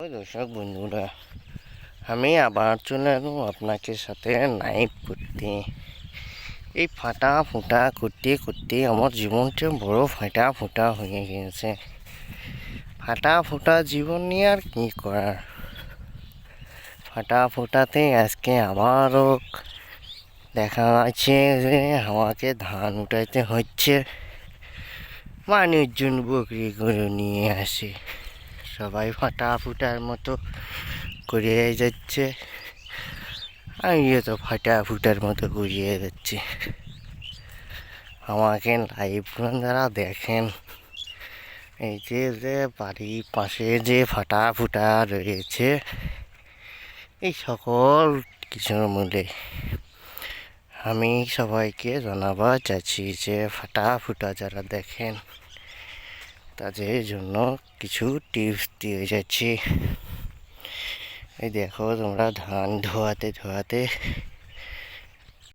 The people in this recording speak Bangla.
দর্শক বন্ধুরা, আমি আবার চলে এলাম আপনাকে সাথে নাইট করতে। এই ফাটা ফুটা করতে করতে আমার জীবনটা বড় ফাটা ফুটা হয়ে গিয়েছে। ফাটা ফুটা জীবন নিয়ে আর কি করার? ফাটা ফুটাতে আজকে আবারও দেখা যাচ্ছে যে আমাকে ধান উঠাইতে হচ্ছে। মানুষজন বকরি করে নিয়ে আসে। সবাই ফাটা ফুটার মতো করিয়ে যাচ্ছে। আমিও তো ফাটা ফুটার মতো করিয়ে যাচ্ছি। আমাকে লাইভ যারা দেখেন, এই যে যে বাড়ির পাশে যে ফাটা ফুটা রয়েছে, এই সকল কিছুর মূলে আমি সবাইকে জানাবা চাচ্ছি যে ফাটা ফুটা যারা দেখেন তাদের জন্য কিছু টিপস দিয়ে যাচ্ছি। এই দেখো তোমরা ধান ধোয়াতে ধোয়াতে